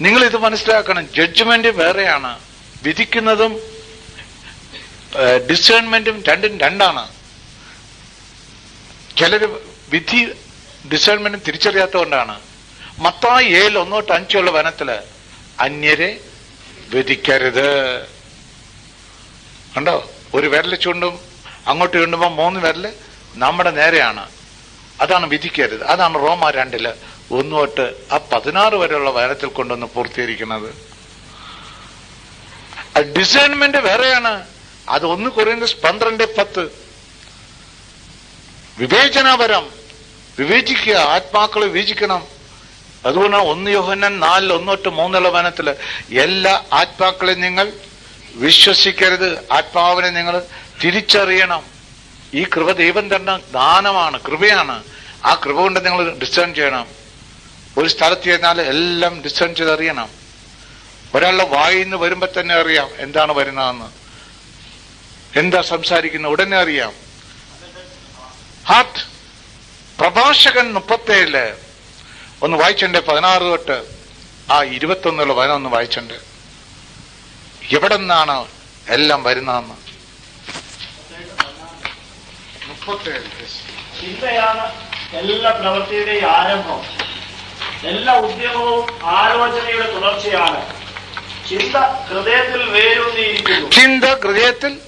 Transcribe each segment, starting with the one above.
നിങ്ങൾ ഇത് മനസ്സിലാക്കണം. ജഡ്ജ്മെന്റ് വേറെയാണ്. വിധിക്കുന്നതും ഡിസേൺമെന്റും രണ്ടും രണ്ടാണ്. ചിലര് വിധി ഡിസേൺമെന്റും തിരിച്ചറിയാത്തതുകൊണ്ടാണ്. മത്തായി ഏഴ് ഒന്നോട്ട് അഞ്ചുള്ള വനത്തിൽ അന്യരെ വിധിക്കരുത്. കണ്ടോ? ഒരു വിരൽ ചൂണ്ടും അങ്ങോട്ട് ചൂണ്ടുമ്പോ മൂന്ന് വിരൽ നമ്മുടെ നേരെയാണ്. അതാണ് വിധിക്കരുത്. അതാണ് റോമ രണ്ടിൽ ഒന്ന് തൊട്ട് ആ പതിനാറ് വരെയുള്ള വാരത്തിൽ കൊണ്ടുവന്ന് പൂർത്തീകരിക്കുന്നത്. ഡിസൈൻമെന്റ് വേറെയാണ്. അത് ഒന്ന് കുറയുന്ന പന്ത്രണ്ട് പത്ത്. വിവേചനാപരം. വിവേചിക്കുക ആത്മാക്കളെ വിവേചിക്കണം. അതുകൊണ്ടാണ് ഒന്ന് യോഹനൻ നാലിൽ ഒന്നൊട്ട് മൂന്നുള്ള വനത്തിൽ എല്ലാ ആത്മാക്കളെ നിങ്ങൾ വിശ്വസിക്കരുത്. ആത്മാവിനെ നിങ്ങൾ തിരിച്ചറിയണം. ഈ കൃപ ദൈവം തന്ന ദാനമാണ് കൃപയാണ്. ആ കൃപ കൊണ്ട് നിങ്ങൾ ഡിസേൺ ചെയ്യണം. ഒരു സ്ഥലത്ത് ചെന്നാൽ എല്ലാം ഡിസേൺ ചെയ്ത് അറിയണം. ഒരാളുടെ വായിൽ നിന്ന് വരുമ്പോ തന്നെ അറിയാം എന്താണ് വരുന്നതെന്ന്. എന്താ സംസാരിക്കുന്ന ഉടനെ അറിയാം. ഹാർട്ട് പ്രഭാഷകൻ മുപ്പത്തേഴിൽ. ഒന്ന് വായിച്ചണ്ടേ പതിനാറ് തൊട്ട് ആ ഇരുപത്തൊന്നുള്ള ഒന്ന് വായിച്ചണ്ട്. എവിടെ നിന്നാണ് എല്ലാം വരുന്നതെന്ന്. മുപ്പത്തേഴ് ചിന്തയാണ് എല്ലാ പ്രവൃത്തിയുടെയും ആരംഭം. എല്ലാ ഉദ്യമവും ആലോചനയുടെ തുടർച്ചയാണ്. ചിന്ത ഹൃദയത്തിൽ വേരൂന്നിയിരിക്കുന്നു. ചിന്ത ഹൃദയത്തിൽ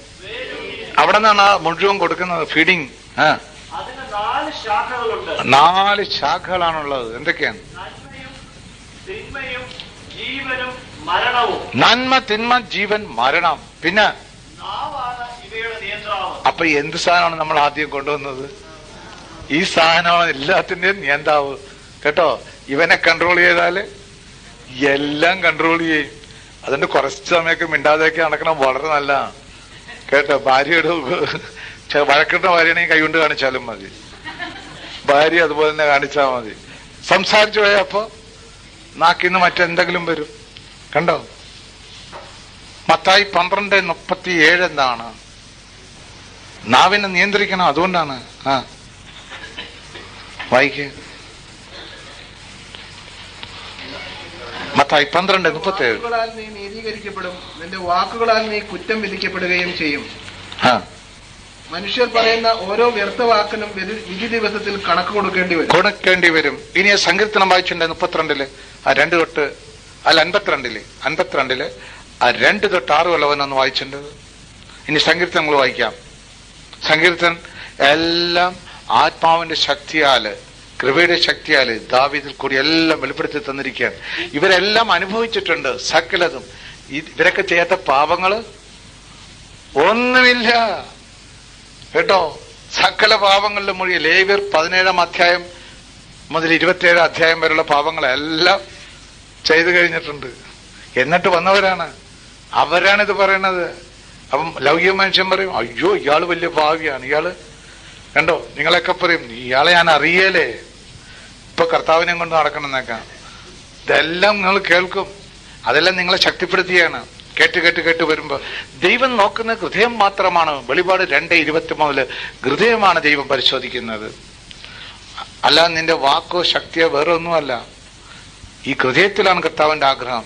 അവിടെ നിന്നാണ് ആ മുഴുവൻ കൊടുക്കുന്നത്? ഫീഡിങ് ആ. അതിന് നാല് ശാഖകളുണ്ട്. നാല് ശാഖകളാണുള്ളത്. എന്തൊക്കെയാണ്? തിന്മയും ജീവനും മരണവും. നന്മ തിന്മ ജീവൻ മരണം. പിന്നെ അപ്പൊ എന്ത് സാധനമാണ് നമ്മൾ ആദ്യം കൊണ്ടുവന്നത്? ഈ സാധനമാണ് എല്ലാത്തിന്റെയും നിയന്താവ്. കേട്ടോ? ഇവനെ കൺട്രോൾ ചെയ്താൽ എല്ലാം കൺട്രോൾ ചെയ്യും. അതുകൊണ്ട് കുറച്ച് സമയമൊക്കെ മിണ്ടാതെയൊക്കെ നടക്കണം. വളരെ നല്ല. കേട്ടോ? ഭാര്യയുടെ വഴക്കിട്ട ഭാര്യയാണെങ്കിൽ കൈകൊണ്ട് കാണിച്ചാലും മതി. ഭാര്യ അതുപോലെ തന്നെ കാണിച്ചാൽ മതി. സംസാരിച്ചു പോയപ്പോ നാക്കിന്ന് മറ്റെന്തെങ്കിലും വരും. കണ്ടോ? മത്തായി പന്ത്രണ്ട് മുപ്പത്തി ഏഴ് എന്താണ് നാവിനെ നിയന്ത്രിക്കണം അതുകൊണ്ടാണ്. ആ. വായിക്ക. മത്തായി പന്ത്രണ്ട് മുപ്പത്തി ഏഴ് നീ നീതീകരിക്കപ്പെടും. നിന്റെ വാക്കുകളാൽ നീ കുറ്റം വിധിക്കപ്പെടുകയും ചെയ്യും. മനുഷ്യർ പറയുന്ന ഓരോ വ്യർത്ഥ വാക്കിനും വിധി ദിവസത്തിൽ കണക്ക് കൊടുക്കേണ്ടി വരും. കൊടുക്കേണ്ടി വരും. ഇനി സങ്കീർത്തനം വായിച്ചിട്ടുണ്ട് മുപ്പത്തിരണ്ടിൽ ആ രണ്ട് തൊട്ട് അല്ല അൻപത്തിരണ്ടിൽ അൻപത്തിരണ്ടിൽ ആ രണ്ട് തൊട്ട് ആറ് കൊല്ലവനൊന്ന് വായിച്ചിട്ടുണ്ട്. ഇനി സങ്കീർത്തനങ്ങൾ വായിക്കാം. സങ്കീർത്തൻ എല്ലാം ആത്മാവിന്റെ ശക്തിയാൽ കൃപയുടെ ശക്തിയാൽ ദാവീദിൽ കൂടി എല്ലാം വെളിപ്പെടുത്തി തന്നിരിക്കുകയാണ്. ഇവരെല്ലാം അനുഭവിച്ചിട്ടുണ്ട് സകലതും. ഇവരൊക്കെ ചെയ്യാത്ത പാപങ്ങൾ ഒന്നുമില്ല. കേട്ടോ? സകല പാപങ്ങളിലും മൊഴി ലേവ്യർ പതിനേഴാം അധ്യായം മുതൽ ഇരുപത്തിയേഴാം അധ്യായം വരെയുള്ള പാപങ്ങളെല്ലാം ചെയ്തു കഴിഞ്ഞിട്ടുണ്ട്. എന്നിട്ട് വന്നവരാണ്. അവരാണ് ഇത് പറയണത്. അപ്പം ലൗകിക മനുഷ്യൻ പറയും അയ്യോ ഇയാൾ വലിയ ഭാവിയാണ്. ഇയാൾ കണ്ടോ നിങ്ങളൊക്കെ പറയും ഇയാളെ ഞാൻ അറിയലേ. ഇപ്പൊ കർത്താവിനെ കൊണ്ട് നടക്കണമെന്നൊക്കെ. ഇതെല്ലാം നിങ്ങൾ കേൾക്കും. അതെല്ലാം നിങ്ങളെ ശക്തിപ്പെടുത്തിയാണ്. കേട്ട് കേട്ട് കേട്ട് വരുമ്പോ ദൈവം നോക്കുന്ന ഹൃദയം മാത്രമാണ്. വെളിപാട് രണ്ട് ഇരുപത്തി മുതൽ ഹൃദയമാണ് ദൈവം പരിശോധിക്കുന്നത്. അല്ല നിന്റെ വാക്കോ ശക്തിയോ വേറെ ഒന്നുമല്ല ഈ ഹൃദയത്തിലാണ് കർത്താവിന്റെ ആഗ്രഹം.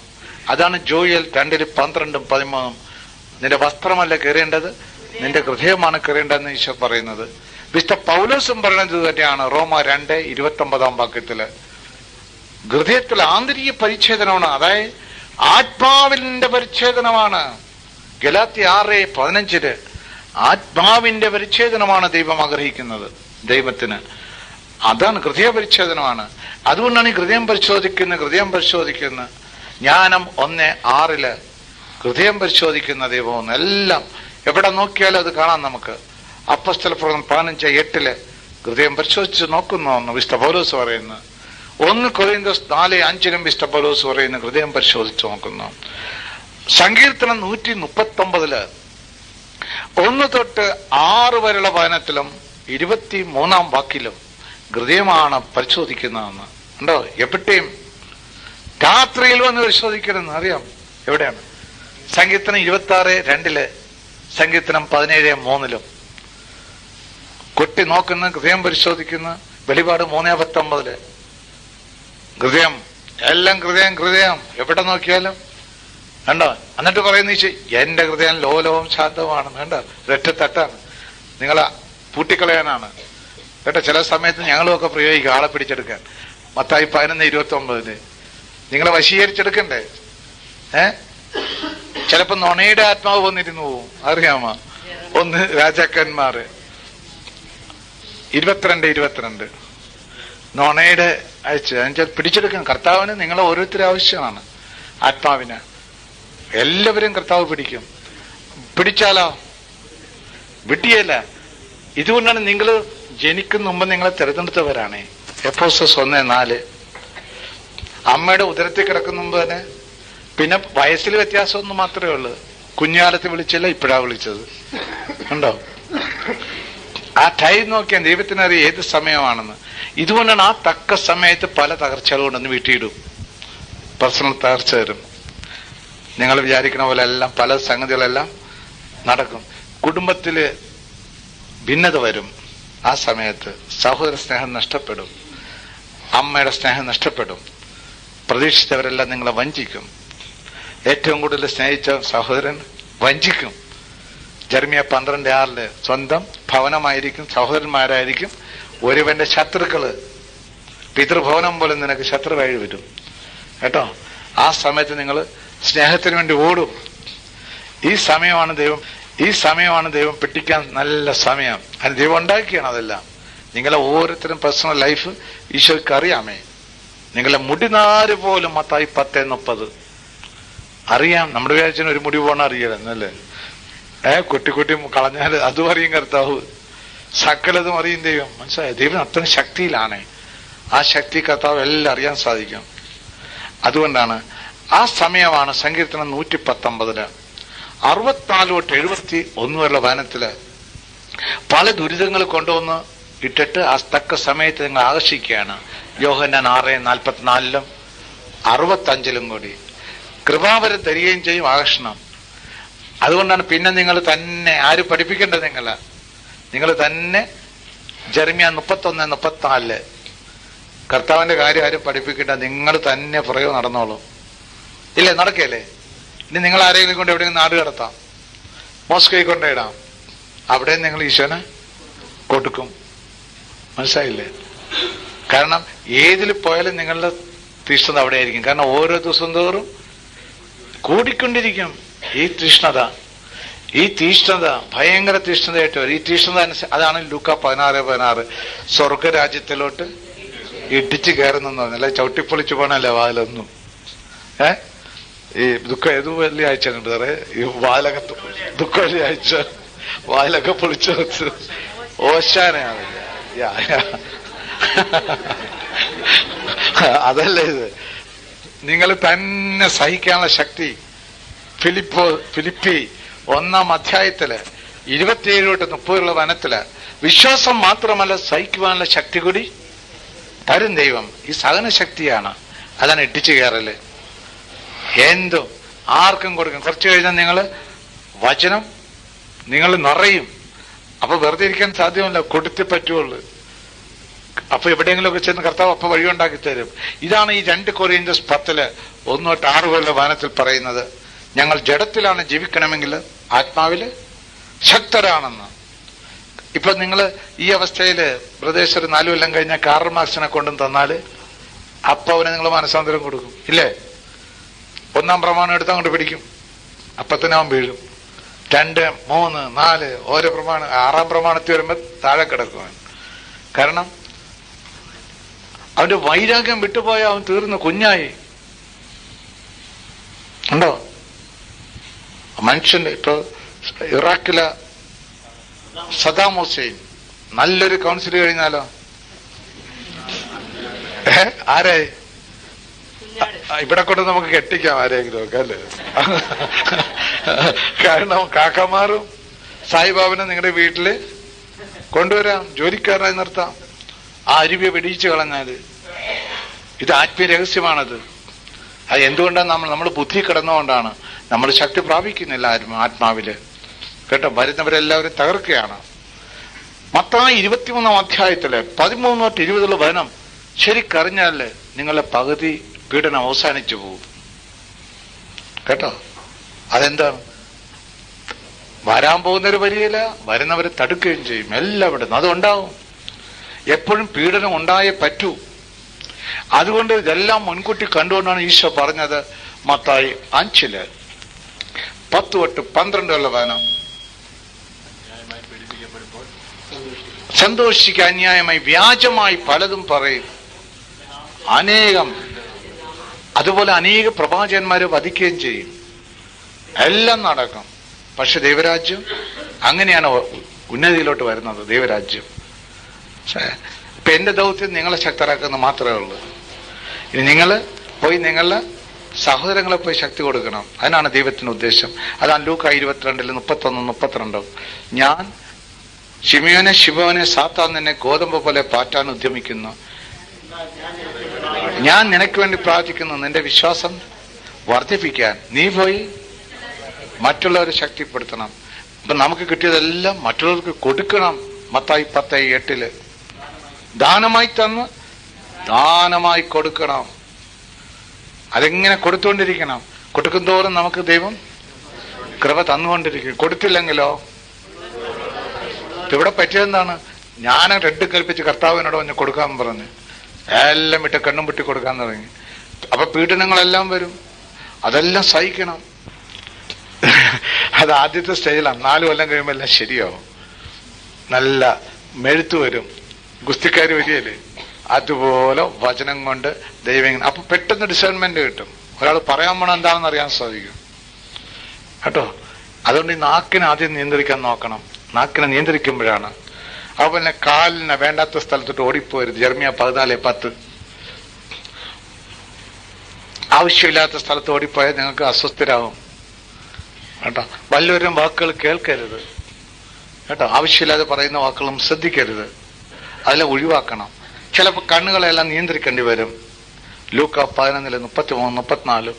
അതാണ് ജോയൽ രണ്ടിൽ പന്ത്രണ്ടും പതിമൂന്നും. നിന്റെ വസ്ത്രമല്ല കയറേണ്ടത് നിന്റെ ഹൃദയമാണ് കയറേണ്ടതെന്ന് ഈശോ പറയുന്നത്. വിശുദ്ധ പൗലോസും പറയുന്നത് തന്നെയാണ്. റോമ രണ്ട് ഇരുപത്തി ഒമ്പതാം വാക്യത്തിൽ. ഹൃദയത്തിൽ ആന്തരിക പരിച്ഛേദനമാണ്. അതായത് ആത്മാവിന്റെ പരിച്ഛേദനമാണ്. ഗലാത്തി ആറ് പതിനഞ്ചിൽ ആത്മാവിന്റെ പരിച്ഛേദനമാണ് ദൈവം ആഗ്രഹിക്കുന്നത് ദൈവത്തിന്. അതാണ് ഹൃദയ പരിച്ഛേദനമാണ്. അതുകൊണ്ടാണ് ഈ ഹൃദയം പരിശോധിക്കുന്നത് ഹൃദയം പരിശോധിക്കുന്നത്. ജ്ഞാനം ഒന്ന് ആറിൽ ഹൃദയം പരിശോധിക്കുന്ന ദൈവമെന്ന് എല്ലാം. എവിടെ നോക്കിയാലും അത് കാണാം നമുക്ക്. അപ്പസ്തല പ്രവർത്തനം പതിനഞ്ച് എട്ടിൽ ഹൃദയം പരിശോധിച്ച് നോക്കുന്നു എന്ന് വിശുദ്ധ പൗലോസ് പറയുന്നു. ഒന്ന് കൊറിയന്തോസ് നാല് അഞ്ചിലും വിശുദ്ധ പൗലോസ് പറയുന്നു ഹൃദയം പരിശോധിച്ച് നോക്കുന്നു. സങ്കീർത്തനം നൂറ്റി മുപ്പത്തി ഒമ്പതിൽ ഒന്ന് തൊട്ട് ആറ് വരെയുള്ള വചനത്തിലും ഇരുപത്തി മൂന്നാം വാക്കിലും ഹൃദയമാണ് പരിശോധിക്കുന്നതെന്ന്. ഉണ്ടോ? എപ്പോഴും രാത്രിയിൽ വന്ന് പരിശോധിക്കരുതെന്ന് അറിയാം. എവിടെയാണ്? സങ്കീർത്തനം ഇരുപത്തി ആറ് രണ്ടിൽ സങ്കീർത്തനം പതിനേഴ് മൂന്നിലും. കൊട്ടി നോക്കുന്ന ഹൃദയം പരിശോധിക്കുന്ന വെളിപാട് മൂന്നേ പത്തൊമ്പതിൽ. ഹൃദയം എല്ലാം ഹൃദയം ഹൃദയം. എവിടെ നോക്കിയാലും കണ്ടോ? എന്നിട്ട് പറയുന്ന ഈശോ എന്റെ ഹൃദയം ലോലവും ശാന്തവുമാണ്. കണ്ടോ? ഒരൊറ്റ തട്ടാണ്. നിങ്ങളെ പൂട്ടിക്കളയാനാണ്. കേട്ടോ ചില സമയത്ത് ഞങ്ങളുമൊക്കെ പ്രയോഗിക്കും ആളെ പിടിച്ചെടുക്കാൻ. മത്തായി പതിനൊന്ന് ഇരുപത്തി ഒമ്പതിൽ നിങ്ങളെ വശീകരിച്ചെടുക്കണ്ടേ? ഏ? ചിലപ്പോ നുണയുടെ ആത്മാവ് വന്നിരുന്നു പോവും. അറിയാമോ ഒന്ന് രാജാക്കന്മാര് ഇരുപത്തിരണ്ട് ഇരുപത്തിരണ്ട്. നുണയുടെ അയച്ച്. എന്നുവെച്ചാൽ പിടിച്ചെടുക്കാൻ കർത്താവിന് നിങ്ങളെ ഓരോരുത്തരും ആവശ്യമാണ്. ആത്മാവിന്. എല്ലാവരും കർത്താവ് പിടിക്കും. പിടിച്ചാലോ? വിട്ടിയല്ല. ഇതുകൊണ്ടാണ് നിങ്ങൾ ജനിക്കുന്ന മുമ്പ് നിങ്ങളെ തിരഞ്ഞെടുത്തവരാണേ. എപ്പോസസ് ഒന്ന് നാല്. അമ്മയുടെ ഉദരത്തിൽ കിടക്കുന്ന മുമ്പ് തന്നെ പിന്നെ വയസ്സിൽ വ്യത്യാസമൊന്നും മാത്രമേ ഉള്ളൂ. കുഞ്ഞുകാലത്ത് വിളിച്ചില്ല ഇപ്പോഴാ വിളിച്ചത്. ഉണ്ടോ ആ ടൈം നോക്കിയാൽ ദൈവത്തിനറിയാം ഏത് സമയമാണെന്ന്. ഇതുകൊണ്ടാണ് ആ തക്ക സമയത്ത് പല തകർച്ചകളും ഉണ്ടെന്ന് വീട്ടിയിടും. പേഴ്സണൽ തകർച്ച വരും. നിങ്ങൾ വിചാരിക്കുന്ന പോലെ എല്ലാം പല സംഗതികളെല്ലാം നടക്കും. കുടുംബത്തിൽ ഭിന്നത വരും. ആ സമയത്ത് സഹോദര സ്നേഹം നഷ്ടപ്പെടും. അമ്മയുടെ സ്നേഹം നഷ്ടപ്പെടും. പ്രതീക്ഷിച്ചവരെല്ലാം നിങ്ങളെ വഞ്ചിക്കും. ഏറ്റവും കൂടുതൽ സ്നേഹിച്ച സഹോദരൻ വഞ്ചിക്കും. ജർമിയ പന്ത്രണ്ട് ആറിൽ സ്വന്തം ഭവനമായിരിക്കും സഹോദരന്മാരായിരിക്കും. ഒരുവന്റെ ശത്രുക്കൾ പിതൃഭവനം പോലെ നിനക്ക് ശത്രുവായി വരും. കേട്ടോ? ആ സമയത്ത് നിങ്ങൾ സ്നേഹത്തിന് വേണ്ടി ഓടും. ഈ സമയമാണ് ദൈവം ഈ സമയമാണ് ദൈവം പിടിക്കാൻ നല്ല സമയം. അത് ദൈവം ഉണ്ടാക്കിയാണ് അതെല്ലാം. നിങ്ങളെ ഓരോരുത്തരും പേഴ്സണൽ ലൈഫ് ഈശോയ്ക്ക് അറിയാമേ. നിങ്ങളെ മുടിനാര് പോലും മത്തായി പത്തേ മുപ്പത്. അറിയാം. നമ്മുടെ വിചാരിച്ചിന് ഒരു മുടി പോണ അറിയലെന്നല്ലേ ഏ കുട്ടി കുട്ടി കളഞ്ഞാൽ അതും അറിയും കർത്താവ്. സകലതും അറിയും ദൈവം. മനസ്സിലായ? ദൈവം അത്ര ശക്തിയിലാണ്. ആ ശക്തി കർത്താവ് എല്ലാം അറിയാൻ സാധിക്കും. അതുകൊണ്ടാണ് ആ സമയമാണ് സങ്കീർത്തനം നൂറ്റി പത്തൊമ്പതിൽ അറുപത്തിനാല് തൊട്ട് എഴുപത്തി ഒന്ന് വരെയുള്ള വനത്തിൽ പല ദുരിതങ്ങൾ കൊണ്ടുവന്ന് ഇട്ടിട്ട് ആ തക്ക സമയത്ത് നിങ്ങൾ ആകർഷിക്കുകയാണ്. യോഹന്നാൻ ആറ് നാൽപ്പത്തിനാലിലും അറുപത്തഞ്ചിലും കൂടി. കൃപാവരം തരികയും ചെയ്യും ആകർഷണം. അതുകൊണ്ടാണ് പിന്നെ നിങ്ങൾ തന്നെ ആര് പഠിപ്പിക്കേണ്ടത് നിങ്ങളെ? നിങ്ങൾ തന്നെ ജെർമിയ മുപ്പത്തൊന്ന് മുപ്പത്തിനാലിൽ കർത്താവിന്റെ കാര്യം ആരും പഠിപ്പിക്കേണ്ട നിങ്ങൾ തന്നെ പുറകെ നടന്നോളൂ. ഇല്ലേ നടക്കല്ലേ ഇനി നിങ്ങൾ ആരെങ്കിലും കൊണ്ട് എവിടെയെങ്കിലും നാട് കടത്താം. മോസ്കോയിൽ കൊണ്ടിടാം അവിടെ നിങ്ങൾ ഈശോനെ കൊടുക്കും. മനസ്സിലായില്ലേ? കാരണം ഏതിൽ പോയാലും നിങ്ങളുടെ തീഷ്ണത അവിടെ ആയിരിക്കും കാരണം ഓരോ ദിവസം തോറും കൂടിക്കൊണ്ടിരിക്കും. ഈ തീഷ്ണത ഈ തീഷ്ണത ഭയങ്കര തീഷ്ണതയായിട്ട് വരും. ഈ തീഷ്ണത അനുസരിച്ച് അതാണ് ലൂക്ക പതിനാറ് പതിനാറ്. സ്വർഗരാജ്യത്തിലോട്ട് ഇടിച്ചു കയറുന്നെന്ന് പറഞ്ഞല്ല ചവിട്ടിപ്പൊളിച്ചു പോണല്ലേ വാലൊന്നും ഏ? ഈ ദുഃഖം ഏത് വെള്ളിയാഴ്ച ഉണ്ട് സാറേ? ഈ വാലകത്ത് ദുഃഖ വെള്ളിയാഴ്ച വാലൊക്കെ പൊളിച്ചു വെച്ച്. ഓശാനയാണ്. അതല്ല ഇത്. നിങ്ങൾ തന്നെ സഹിക്കാനുള്ള ശക്തി ഫിലിപ്പോ ഫിലിപ്പി ഒന്നാം അധ്യായത്തിൽ ഇരുപത്തിയേഴ് തൊട്ട് മുപ്പതുള്ള വനത്തിൽ വിശ്വാസം മാത്രമല്ല സഹിക്കുവാനുള്ള ശക്തി കൂടി തരും ദൈവം. ഈ സഹന ശക്തിയാണ് അതാണ് ഇട്ടിച്ചു കയറൽ. എന്തും ആർക്കും കൊടുക്കും. കുറച്ച് കഴിഞ്ഞാൽ നിങ്ങൾ വചനം നിങ്ങൾ നിറയും. അപ്പൊ വെറുതെ ഇരിക്കാൻ സാധ്യമല്ല. കൊടുത്തേ പറ്റുള്ളൂ. അപ്പൊ എവിടെയെങ്കിലുമൊക്കെ ചെന്ന് കർത്താവ് അപ്പൊ വഴിയുണ്ടാക്കി തരും. ഇതാണ് ഈ രണ്ട് കൊറിയൻസ് പത്തിൽ ഒന്ന് തൊട്ട് ആറ് കൊല്ല വാനത്തിൽ പറയുന്നത്. ഞങ്ങൾ ജഡത്തിലാണ് ജീവിക്കണമെങ്കിൽ ആത്മാവിൽ ശക്തരാണെന്ന്. ഇപ്പൊ നിങ്ങൾ ഈ അവസ്ഥയിൽ ബ്രദേശർ നാലു കൊല്ലം കഴിഞ്ഞ കാറൽ മാർക്സിനെ കൊണ്ടും തന്നാൽ അപ്പൊ അവന് നിങ്ങൾ മനസ്സാന്തരം കൊടുക്കും. ഇല്ലേ? ഒന്നാം പ്രമാണം എടുത്ത് അങ്ങോട്ട് പിടിക്കും. അപ്പൊ തന്നെ അവൻ വീഴും. രണ്ട് മൂന്ന് നാല് ഓരോ പ്രമാണം ആറാം പ്രമാണത്തിൽ വരുമ്പോ താഴെ കിടക്കുവാൻ കാരണം അവന്റെ വൈരാഗ്യം വിട്ടുപോയ അവൻ തീർന്ന കുഞ്ഞായി. ഉണ്ടോ മനുഷ്യന്റെ ഇപ്പൊ ഇറാഖിലെ സദാം ഹുസൈൻ നല്ലൊരു കൗൺസിൽ കഴിഞ്ഞാലോ? ആരെ? ആ, ഇവിടെ കൊണ്ട് നമുക്ക് കെട്ടിക്കാം ആരെങ്കിലും ഒക്കെ അല്ലേ? കാരണം കാക്കമാറും സായിബാബിനെ നിങ്ങളുടെ വീട്ടിൽ കൊണ്ടുവരാം ജോലിക്കാരനായി നിർത്താം. ആ അരുവിയെ വെടിയിച്ചു കളഞ്ഞാൽ ഇത് ആത്മീയ രഹസ്യമാണത് അത് എന്തുകൊണ്ടാണ് നമ്മൾ നമ്മൾ ബുദ്ധി കിടന്നുകൊണ്ടാണ് നമ്മൾ ശക്തി പ്രാപിക്കുന്നില്ല ആരും ആത്മാവിൽ. കേട്ടോ? വരുന്നവരെല്ലാവരും തകർക്കുകയാണ്. മത്തായി ഇരുപത്തിമൂന്നാം അധ്യായത്തിൽ പതിമൂന്ന് തൊട്ട് ഇരുപതുള്ള വനം ശരിക്കറിഞ്ഞാൽ നിങ്ങളുടെ പകുതി പീഡനം അവസാനിച്ചു പോകും. കേട്ടോ? അതെന്താണ്? വരാൻ പോകുന്നൊരു വരികയില്ല വരുന്നവരെ തടുക്കുകയും ചെയ്യും. എല്ലാവിടും അതുണ്ടാവും. എപ്പോഴും പീഡനം ഉണ്ടായേ പറ്റൂ. അതുകൊണ്ട് ഇതെല്ലാം മുൻകൂട്ടി കണ്ടുകൊണ്ടാണ് ഈശോ പറഞ്ഞത് മത്തായി അഞ്ചിൽ. പത്ത് തൊട്ട് പന്ത്രണ്ട് ഉള്ള വേണം സന്തോഷിക്കുക അന്യായമായി വ്യാജമായി പലതും പറയും. അനേകം. അതുപോലെ അനേക പ്രവാചകന്മാരെ വധിക്കുകയും ചെയ്യും. എല്ലാം നടക്കും. പക്ഷെ ദൈവരാജ്യം അങ്ങനെയാണ് ഉന്നതിയിലോട്ട് വരുന്നത് ദൈവരാജ്യം. ഇപ്പൊ എന്റെ ദൗത്യം നിങ്ങളെ ശക്തരാക്കുന്ന മാത്രമേ ഉള്ളൂ. ഇനി നിങ്ങൾ പോയി നിങ്ങളുടെ സഹോദരങ്ങളെ പോയി ശക്തി കൊടുക്കണം. അതിനാണ് ദൈവത്തിന്റെ ഉദ്ദേശം. അതാണ് ലൂക്ക ഇരുപത്തിരണ്ടിൽ മുപ്പത്തൊന്ന് മുപ്പത്തിരണ്ടും. ഞാൻ ശിമിയോനെ ശിവോനെ സാത്താൻ നിന്നെ ഗോതമ്പ് പോലെ പാറ്റാൻ ഉദ്യമിക്കുന്നു. ഞാൻ നിനക്ക് വേണ്ടി പ്രാർത്ഥിക്കുന്നു. നിന്റെ വിശ്വാസം വർദ്ധിപ്പിക്കാൻ. നീ പോയി മറ്റുള്ളവരെ ശക്തിപ്പെടുത്തണം. ഇപ്പൊ നമുക്ക് കിട്ടിയതെല്ലാം മറ്റുള്ളവർക്ക് കൊടുക്കണം. മത്തായി പത്തായി എട്ടിൽ. ദാനമായി തന്ന് ദാനമായി കൊടുക്കണം. അതെങ്ങനെ കൊടുത്തുകൊണ്ടിരിക്കണം കൊടുക്കും തോറും നമുക്ക് ദൈവം കൃപ തന്നുകൊണ്ടിരിക്കും. കൊടുത്തില്ലെങ്കിലോ? ഇവിടെ പറ്റിയതെന്താണ് ഞാൻ റെഡ് കൽപ്പിച്ച് കർത്താവിനോട് വന്ന് കൊടുക്കാൻ പറഞ്ഞു. എല്ലാം വിട്ട് കണ്ണും പൊട്ടി കൊടുക്കാൻ തുടങ്ങി. അപ്പൊ പീഡനങ്ങളെല്ലാം വരും. അതെല്ലാം സഹിക്കണം. അത് ആദ്യത്തെ സ്റ്റേജിലാണ്. നാല് കൊല്ലം കഴിയുമ്പോൾ എല്ലാം ശരിയാവും. നല്ല മെഴുത്തു വരും. ഗുസ്തിക്കാർ വരികയല്ലേ? അതുപോലെ വചനം കൊണ്ട് ദൈവം അപ്പൊ പെട്ടെന്ന് ഡിസൈൻമെന്റ് കിട്ടും. ഒരാൾ പറയാൻ പോണ എന്താണെന്ന് അറിയാൻ സാധിക്കും. കേട്ടോ? അതുകൊണ്ട് ഈ നാക്കിനെ ആദ്യം നിയന്ത്രിക്കാൻ നോക്കണം. നാക്കിനെ നിയന്ത്രിക്കുമ്പോഴാണ്. അതുപോലെ തന്നെ കാലിനെ വേണ്ടാത്ത സ്ഥലത്തോട്ട് ഓടിപ്പോരുത്. ജർമ്മിയ പതിനാല് പത്ത്. ആവശ്യമില്ലാത്ത സ്ഥലത്ത് ഓടിപ്പോയാൽ നിങ്ങൾക്ക് അസ്വസ്ഥരാകും കേട്ടോ? വല്ലവരും വാക്കുകൾ കേൾക്കരുത്. കേട്ടോ? ആവശ്യമില്ലാതെ പറയുന്ന വാക്കുകളും ശ്രദ്ധിക്കരുത്. അതെല്ലാം ഒഴിവാക്കണം. ചിലപ്പോൾ കണ്ണുകളെല്ലാം നിയന്ത്രിക്കേണ്ടി വരും. ലൂക്ക പതിനൊന്നിൽ മുപ്പത്തി മൂന്ന് മുപ്പത്തിനാല്.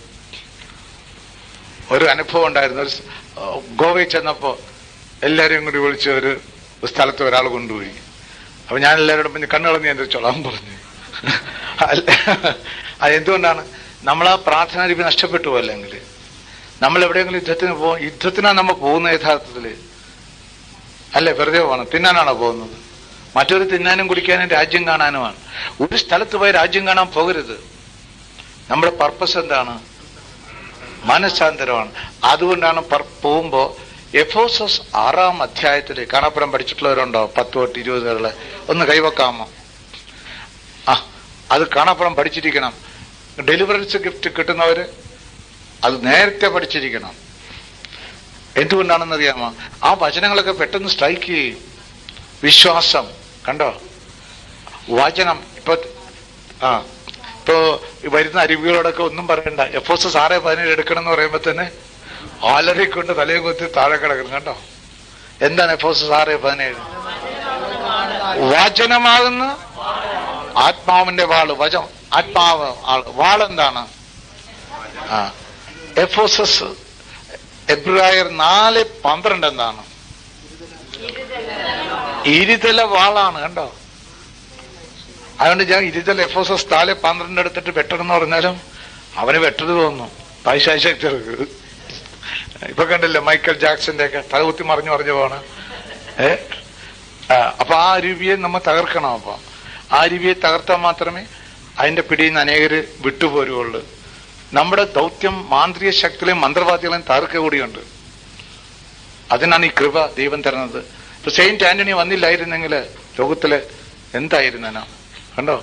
ഒരു അനുഭവം ഉണ്ടായിരുന്നു. ഒരു ഗോവയിൽ ചെന്നപ്പോൾ എല്ലാവരെയും കൂടി വിളിച്ച് ഒരു സ്ഥലത്ത് ഒരാൾ കൊണ്ടുപോയി. അപ്പൊ ഞാൻ എല്ലാവരോടും പിന്നെ കണ്ണുകൾ നിയന്ത്രിച്ചോളാം പറഞ്ഞു. അല്ല അതെന്തുകൊണ്ടാണ് നമ്മൾ ആ പ്രാർത്ഥന രീതി നഷ്ടപ്പെട്ടു അല്ലെങ്കിൽ നമ്മൾ എവിടെയെങ്കിലും യുദ്ധത്തിന് പോകും യുദ്ധത്തിനാണ് നമ്മൾ പോകുന്ന യഥാർത്ഥത്തിൽ അല്ലേ വെറുതെ പോകണം തിന്നാനാണോ പോകുന്നത്? മറ്റൊരു തിന്നാനും കുടിക്കാനും രാജ്യം കാണാനുമാണ്. ഒരു സ്ഥലത്ത് പോയി രാജ്യം കാണാൻ പോകരുത്. നമ്മുടെ പർപ്പസ് എന്താണ്? മനസ്സാന്തരമാണ്. അതുകൊണ്ടാണ് പോകുമ്പോ എഫോസസ് ആറാം അധ്യായത്തിൽ കാണാപ്പുറം പഠിച്ചിട്ടുള്ളവരുണ്ടോ? പത്ത് തൊട്ട് ഇരുപത് വരെ ഒന്ന് കൈവക്കാമോ? ആ അത് കാണാപ്പുറം പഠിച്ചിരിക്കണം. ഡെലിവറൻസ് ഗിഫ്റ്റ് കിട്ടുന്നവര് അത് നേരത്തെ പഠിച്ചിരിക്കണം. എന്തുകൊണ്ടാണെന്ന് അറിയാമോ ആ വചനങ്ങളൊക്കെ പെട്ടെന്ന് സ്ട്രൈക്ക് ചെയ്യും. വിശ്വാസം. കണ്ടോ? വാചനം ഇപ്പൊ ആ ഇപ്പോ വരുന്ന അരുവികളോടൊക്കെ ഒന്നും പറയണ്ട. എഫ് എസ് ആറ് പതിനേഴ് എടുക്കണം എന്ന് പറയുമ്പോ തന്നെ ആലറിക്കൊണ്ട് തലയും കൊത്തി താഴെ കിടക്കണം കണ്ടോ? എന്താണ് എഫ് എസ് ആറ് പതിനേഴ്? വചനമാകുന്ന ആത്മാവിന്റെ വാൾ. വചം ആത്മാവ് ആൾ വാളെന്താണ്? ആ എഫോസസ് എബ്രായർ നാല് പന്ത്രണ്ട് എന്താണ്? ഇരുതല വാളാണ് കണ്ടോ? അതുകൊണ്ട് ഞാൻ ഇരുതല എസ് താലെ പന്ത്രണ്ട് എടുത്തിട്ട് വെട്ടണമെന്ന് പറഞ്ഞാലും അവന് വെട്ടത് തോന്നുന്നു. പൈശാശക്തർക്ക് ഇപ്പൊ കണ്ടല്ലോ മൈക്കൽ ജാക്സന്റെ ഒക്കെ തലകുത്തി മറിഞ്ഞു പറഞ്ഞു പോണ്. ഏ? അപ്പൊ ആ അരുവിയെ നമ്മൾ തകർക്കണം അപ്പൊ. ആ അരുവിയെ തകർത്താൽ മാത്രമേ അതിന്റെ പിടിയിൽ നിന്ന് അനേകര് വിട്ടുപോരുള്ളൂ നമ്മുടെ ദൗത്യം മാന്ത്രിക ശക്തികളെയും മന്ത്രവാദികളെയും തകർക്കുക കൂടിയുണ്ട് അതിനാണ് ഈ കൃപ ദൈവം തരുന്നത്. ഇപ്പൊ സെയിന്റ് ആന്റണി വന്നില്ലായിരുന്നെങ്കിൽ ലോകത്തിൽ എന്തായിരുന്നേനാ? കണ്ടോ?